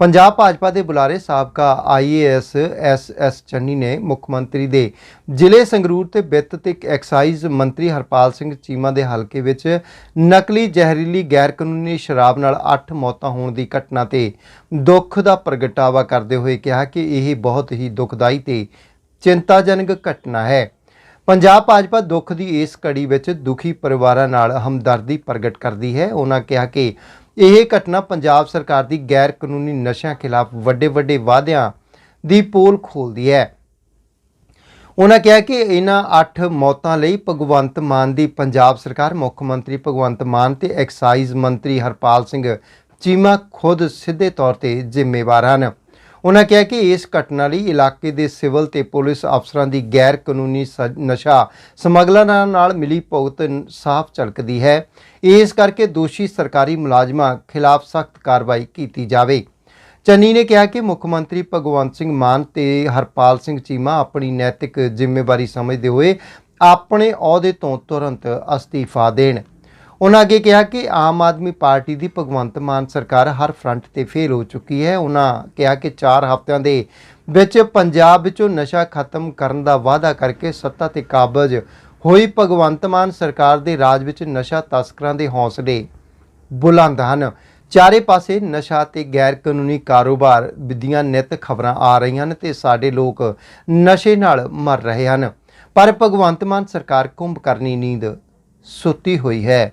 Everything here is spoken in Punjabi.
ਪੰਜਾਬ ਭਾਜਪਾ ਦੇ ਬੁਲਾਰੇ ਸਾਬਕਾ ਆਈਏਐਸ ਐਸਐਸ ਚੰਨੀ ਨੇ ਮੁੱਖ ਮੰਤਰੀ ਦੇ ਜ਼ਿਲ੍ਹੇ ਸੰਗਰੂਰ ਤੇ ਵਿੱਤ ਤੇ ਐਕਸਾਈਜ਼ ਮੰਤਰੀ ਹਰਪਾਲ ਸਿੰਘ ਚੀਮਾ ਦੇ ਹਲਕੇ ਵਿੱਚ ਨਕਲੀ ਜ਼ਹਿਰੀਲੀ ਗੈਰ ਕਾਨੂੰਨੀ ਸ਼ਰਾਬ ਨਾਲ 8 ਮੌਤਾਂ ਹੋਣ ਦੀ ਘਟਨਾ ਤੇ ਦੁੱਖ ਦਾ ਪ੍ਰਗਟਾਵਾ ਕਰਦੇ ਹੋਏ ਕਿਹਾ ਕਿ ਇਹ ਬਹੁਤ ਹੀ ਦੁਖਦਾਈ ਤੇ ਚਿੰਤਾਜਨਕ ਘਟਨਾ ਹੈ। ਪੰਜਾਬ ਭਾਜਪਾ ਦੁੱਖ ਦੀ ਇਸ ਕੜੀ ਵਿੱਚ ਦੁਖੀ ਪਰਿਵਾਰਾਂ ਨਾਲ ਹਮਦਰਦੀ ਪ੍ਰਗਟ ਕਰਦੀ ਹੈ। ਉਹਨਾਂ ਕਿਹਾ ਕਿ ਇਹ ਘਟਨਾ ਪੰਜਾਬ ਸਰਕਾਰ ਦੀ ਗੈਰ ਕਾਨੂੰਨੀ ਨਸ਼ਿਆਂ ਖਿਲਾਫ ਵੱਡੇ ਵੱਡੇ ਵਾਅਦਿਆਂ ਦੀ ਪੋਲ ਖੋਲਦੀ ਹੈ। ਉਹਨਾਂ ਕਿਹਾ ਕਿ ਇਹਨਾਂ 8 ਮੌਤਾਂ ਲਈ ਭਗਵੰਤ ਮਾਨ ਦੀ ਪੰਜਾਬ ਸਰਕਾਰ, ਮੁੱਖ ਮੰਤਰੀ ਭਗਵੰਤ ਮਾਨ ਤੇ ਐਕਸਾਈਜ਼ ਮੰਤਰੀ ਹਰਪਾਲ ਸਿੰਘ ਚੀਮਾ ਖੁਦ ਸਿੱਧੇ ਤੌਰ ਤੇ ਜ਼ਿੰਮੇਵਾਰ ਹਨ। ਉਹਨਾਂ ਕਿਹਾ ਕਿ ਇਸ ਘਟਨਾ ਲਈ ਇਲਾਕੇ ਦੇ ਸਿਵਲ ਤੇ ਪੁਲਿਸ ਅਫਸਰਾਂ ਦੀ ਗੈਰ ਕਾਨੂੰਨੀ ਸ- ਨਸ਼ਾ ਸਮਗਲਰਾਂ ਨਾਲ ਮਿਲੀ ਭੁਗਤ ਸਾਫ਼ ਝਲਕਦੀ ਹੈ। ਇਸ ਕਰਕੇ ਦੋਸ਼ੀ ਸਰਕਾਰੀ ਮੁਲਾਜ਼ਮਾਂ ਖਿਲਾਫ ਸਖਤ ਕਾਰਵਾਈ ਕੀਤੀ ਜਾਵੇ। ਚੰਨੀ ਨੇ ਕਿਹਾ ਕਿ ਮੁੱਖ ਮੰਤਰੀ ਭਗਵੰਤ ਸਿੰਘ ਮਾਨ ਤੇ ਹਰਪਾਲ ਸਿੰਘ ਚੀਮਾ ਆਪਣੀ ਨੈਤਿਕ ਜ਼ਿੰਮੇਵਾਰੀ ਸਮਝਦੇ ਹੋਏ ਆਪਣੇ ਅਹੁਦੇ ਤੋਂ ਤੁਰੰਤ ਅਸਤੀਫਾ ਦੇਣ। ਉਹਨਾਂ ਅੱਗੇ ਕਿਹਾ ਕਿ ਆਮ ਆਦਮੀ ਪਾਰਟੀ ਦੀ ਭਗਵੰਤ ਮਾਨ ਸਰਕਾਰ ਹਰ ਫਰੰਟ ਤੇ ਫੇਲ ਹੋ ਚੁੱਕੀ ਹੈ। ਉਹਨਾਂ ਕਿਹਾ ਕਿ 4 ਹਫ਼ਤਿਆਂ ਦੇ ਵਿੱਚ ਪੰਜਾਬ ਵਿੱਚੋਂ ਨਸ਼ਾ ਖਤਮ ਕਰਨ ਦਾ ਵਾਅਦਾ ਕਰਕੇ ਸੱਤਾ ਤੇ ਕਾਬਜ਼ ਹੋਈ ਭਗਵੰਤ ਮਾਨ ਸਰਕਾਰ ਦੇ ਰਾਜ ਵਿੱਚ ਨਸ਼ਾ ਤਸਕਰਾਂ ਦੇ ਹੌਸਲੇ ਬੁਲੰਦ ਹਨ। ਚਾਰੇ ਪਾਸੇ ਨਸ਼ਾ ਤੇ ਗੈਰ ਕਾਨੂੰਨੀ ਕਾਰੋਬਾਰ ਵਿਧੀਆਂ ਨਿਤ ਖਬਰਾਂ ਆ ਰਹੀਆਂ ਹਨ ਤੇ ਸਾਡੇ ਲੋਕ ਨਸ਼ੇ ਨਾਲ ਮਰ ਰਹੇ ਹਨ। ਪਰ ਭਗਵੰਤ ਮਾਨ ਸਰਕਾਰ ਕੁੰਭ ਕਰਨੀ ਨੀਂਦ ਸੁੱਤੀ ਹੋਈ ਹੈ।